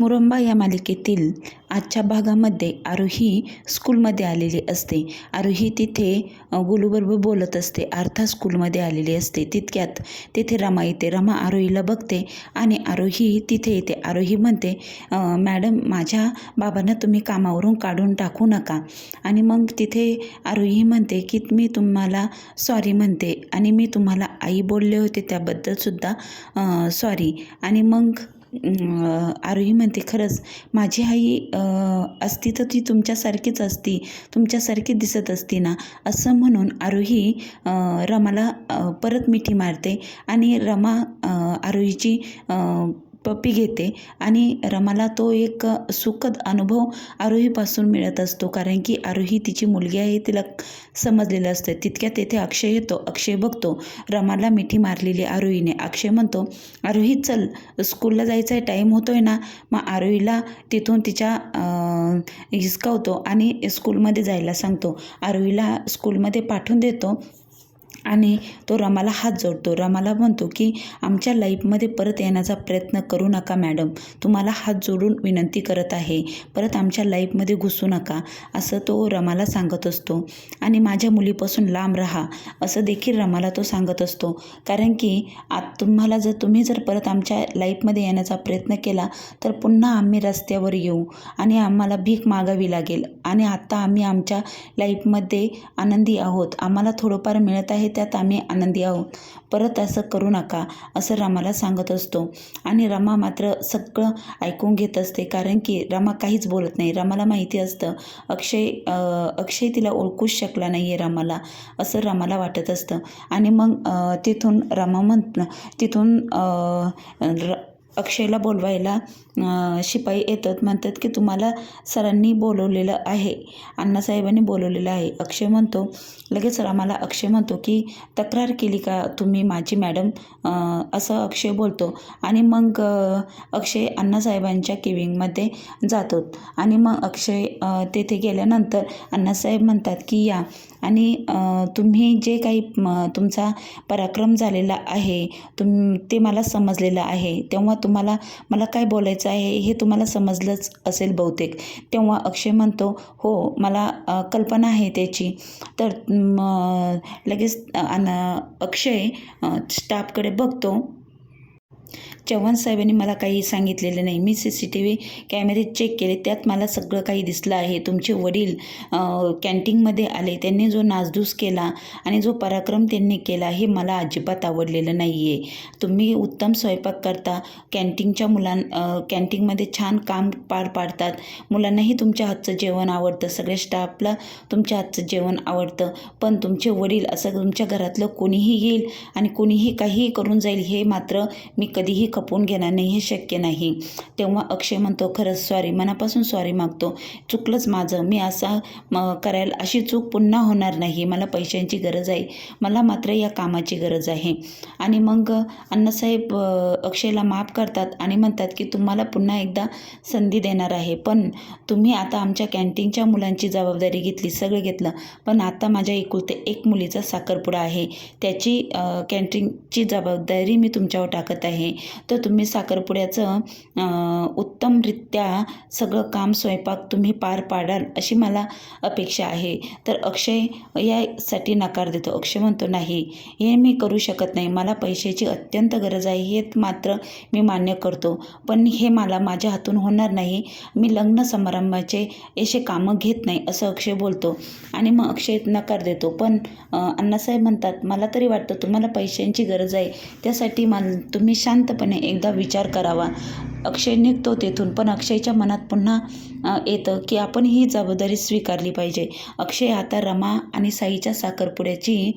मुरंबा या मालिकेतील आजच्या भागामध्ये आरोही स्कूलमध्ये आलेली असते. आरोही तिथे गुलूबरोबर बोलत असते. अर्था स्कूलमध्ये आलेली असते. तितक्यात तिथे रमा येते. रमा आरोहीला बघते आणि आरोही तिथे येते. आरोही म्हणते मॅडम माझ्या बाबांना तुम्ही कामावरून काढून टाकू नका. आणि मग तिथे आरोही म्हणते की मी तुम्हाला सॉरी म्हणते आणि मी तुम्हाला आई बोलले होते त्याबद्दलसुद्धा सॉरी आणि मग आरोही म्हणते खरंच माझी आई असती तर ती तुमच्यासारखीच असती तुमच्यासारखी दिसत असती ना? असं म्हणून आरोही रमाला परत मिठी मारते आणि रमा आरोहीची पपी पप्पी घेते आणि रमाला तो एक सुखद अनुभव आरोहीपासून मिळत असतो. कारण की आरोही तिची मुलगी आहे तिला समजलेलं असतं. तितक्या तेथे अक्षय येतो. अक्षय बघतो रमाला मिठी मारलेली आरोहीने. अक्षय म्हणतो आरोही चल. स्कूलला जायचा आहे टाईम होतो आहे ना. मग आरोहीला तिथून तिच्या हिसकावतो आणि स्कूलमध्ये जायला सांगतो. आरोहीला स्कूलमध्ये पाठवून देतो. आणि तो रमाला हात जोडतो. रमाला म्हणतो की आमच्या लाईफमध्ये परत येण्याचा प्रयत्न करू नका मॅडम. तुम्हाला हात जोडून विनंती करत आहे. परत आमच्या लाईफमध्ये घुसू नका. असं तो रमाला सांगत असतो. आणि माझ्या मुलीपासून लांब राहा. असं देखील रमाला तो सांगत असतो. कारण की आत तुम्हाला जर तुम्ही जर परत आमच्या लाईफमध्ये येण्याचा प्रयत्न केला तर पुन्हा आम्ही रस्त्यावर येऊ आणि आम्हाला भीक मागावी लागेल. आणि आत्ता आम्ही आमच्या लाईफमध्ये आनंदी आहोत. आम्हाला थोडंफार मिळत आहे त्यात आम्ही आनंदी आहोत. परत असं करू नका असं रामाला सांगत असतो. आणि रमा मात्र सगळं ऐकून घेत असते कारण की रमा काहीच बोलत नाही. रामाला माहिती असतं अक्षय अक्षय तिला ओळखूच शकला नाही आहे रामाला असं रामाला वाटत असतं. आणि मग तिथून रामा म्हण तिथून र अक्षयला बोलवायला शिपाई येतात म्हणतात की तुम्हाला सरांनी बोलवलेलं आहे अण्णासाहेबांनी बोलवलेलं आहे. अक्षय म्हणतो लगेच रामाला अक्षय म्हणतो की तक्रार केली का तुम्ही माझी मॅडम? असं अक्षय बोलतो. आणि मग अक्षय अण्णासाहेबांच्या केविंगमध्ये जातो. आणि मग अक्षय तेथे गेल्यानंतर अण्णासाहेब म्हणतात की या आणि तुम्ही जे काही तुमचा पराक्रम झालेला आहे तुम ते मला समजलेलं आहे तेव्हा तुम्हाला मला काय बोलायचं आहे हे तुम्हाला समजलंच असेल बहुतेक. तेव्हा अक्षय म्हणतो हो मला कल्पना आहे त्याची. तर लगेच अक्षय स्टाफकडे बघतो. चव्हाण साहेबांनी मला काही सांगितलेलं नाही. मी सी सी टी व्ही कॅमेरे चेक केले. त्यात मला सगळं काही दिसलं आहे. तुमचे वडील कॅन्टीनमध्ये आले. त्यांनी जो नासधूस केला आणि जो पराक्रम त्यांनी केला हे मला अजिबात आवडलेलं नाही आहे तुम्ही उत्तम स्वयंपाक करता. कॅन्टीनच्या मुलां कॅन्टीनमध्ये छान काम पार पाडतात. मुलांनाही तुमच्या हातचं जेवण आवडतं. सगळ्या स्टाफला तुमच्या हातचं जेवण आवडतं. पण तुमचे वडील असं तुमच्या घरातलं कोणीही येईल आणि कोणीही काहीही करून जाईल हे मात्र मी कधीही खपवून घेणार नाही हे शक्य नाही. तेव्हा अक्षय म्हणतो खरंच सॉरी मनापासून सॉरी मागतो. चुकलंच माझं. मी असा म, करायला अशी चूक पुन्हा होणार नाही. मला पैशांची गरज आहे. मला मात्र या कामाची गरज आहे. आणि मग अण्णासाहेब अक्षयला माफ करतात आणि म्हणतात की तुम्हाला पुन्हा एकदा संधी देणार आहे. पण तुम्ही आता आमच्या कॅन्टीनच्या मुलांची जबाबदारी घेतली सगळं घेतलं. पण आता माझ्या एकुलते एक मुलीचा साखरपुडा आहे. त्याची कॅन्टीनची जबाबदारी मी तुमच्यावर टाकत आहे. तर तुम्ही साखरपुड्याचं उत्तमरित्या सगळं काम स्वयंपाक तुम्ही पार पाडाल अशी मला अपेक्षा आहे. तर अक्षय यासाठी नकार देतो. अक्षय म्हणतो नाही हे मी करू शकत नाही. मला पैशाची अत्यंत गरज आहे. हे मात्र मी मान्य करतो. पण हे मला माझ्या हातून होणार नाही. मी लग्न समारंभाचे असे कामं घेत नाही असं अक्षय बोलतो. आणि मग अक्षय नकार देतो. पण अण्णासाहेब म्हणतात मला तरी वाटतं तुम्हाला पैशांची गरज आहे. त्यासाठी मला तुम्ही शांतपणे एकदा विचार करावा. अक्षय निघतो तेथून पण अक्षयच्या मनात पुन्हा येतं की आपण ही जबाबदारी स्वीकारली पाहिजे. अक्षय आता रमा आणि साईच्या साखरपुड्याची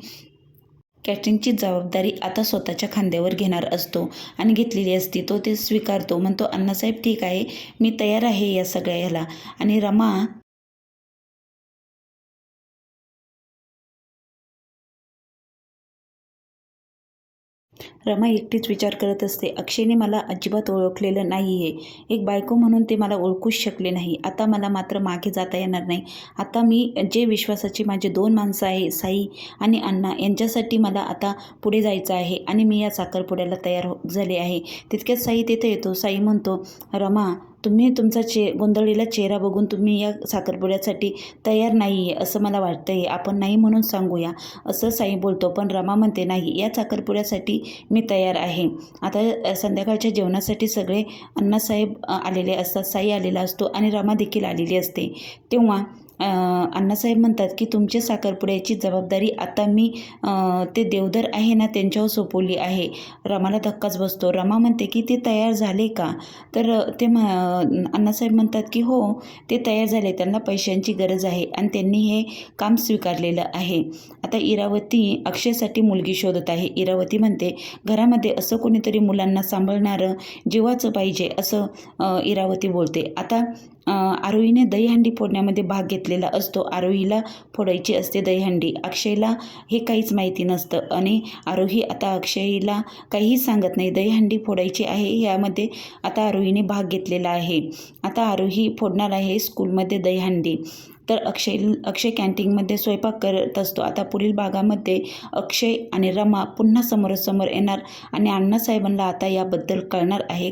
कॅटरिंगची जबाबदारी आता स्वतःच्या खांद्यावर घेणार असतो आणि घेतलेली असती. तो ते स्वीकारतो. म्हणतो अण्णासाहेब ठीक आहे. मी तयार आहे या सगळ्या ह्याला आणि रमा रमा एकटीच विचार करत असते. अक्षयने मला अजिबात ओळखलेलं नाही आहे एक बायको म्हणून ते मला ओळखूच शकले नाही. आता मला मात्र मागे जाता येणार नाही. आता मी जे विश्वासाची माझे दोन माणसं आहे साई आणि अण्णा यांच्यासाठी मला आता पुढे जायचं आहे आणि मी या साखरपुड्याला तयार हो झाले आहे. तितक्यात साई तेथे येतो. साई म्हणतो रमा तुम्ही तुमचा चे गोंधळलेला चेहरा बघून तुम्ही या साखरपुड्यासाठी तयार नाही आहे असं मला वाटतं आहे आपण नाही म्हणून सांगूया. असं साई बोलतो पण रमा म्हणते नाही या साखरपुड्यासाठी मी तयार आहे. आता संध्याकाळच्या जेवणासाठी सगळे अण्णासाहेब आलेले असतात. साई आलेला असतो आणि रमा देखील आलेली असते. तेव्हा अण्णासाहेब म्हणतात की तुमच्या साखरपुड्याची जबाबदारी आता मी ते देवधर आहे ना त्यांच्यावर सोपवली आहे. रमाला धक्काच बसतो. रमा म्हणते की ते तयार झाले का? तर ते म अण्णासाहेब म्हणतात की हो ते तयार झाले. त्यांना पैशांची गरज आहे आणि त्यांनी हे काम स्वीकारलेलं आहे. आता इरावती अक्षयसाठी मुलगी शोधत आहे. इरावती म्हणते घरामध्ये असं कोणीतरी मुलांना सांभाळणारं जीवाचं पाहिजे असं इरावती बोलते. आता आरोहीने दहीहंडी फोडण्यामध्ये भाग घेतलेला असतो. आरोहीला फोडायची असते दहीहंडी. अक्षयला हे काहीच माहिती नसतं आणि आरोही आता अक्षयला काहीही सांगत नाही. दहीहंडी फोडायची आहे यामध्ये आता आरोहीने भाग घेतलेला आहे. आता आरोही फोडणार आहे स्कूलमध्ये दहीहंडी. तर अक्षय अक्षय कॅन्टीनमध्ये स्वयंपाक करत असतो. आता पुढील भागामध्ये अक्षय आणि रमा पुन्हा समोरासमोर येणार आणि अण्णासाहेबांना आता याबद्दल कळणार आहे.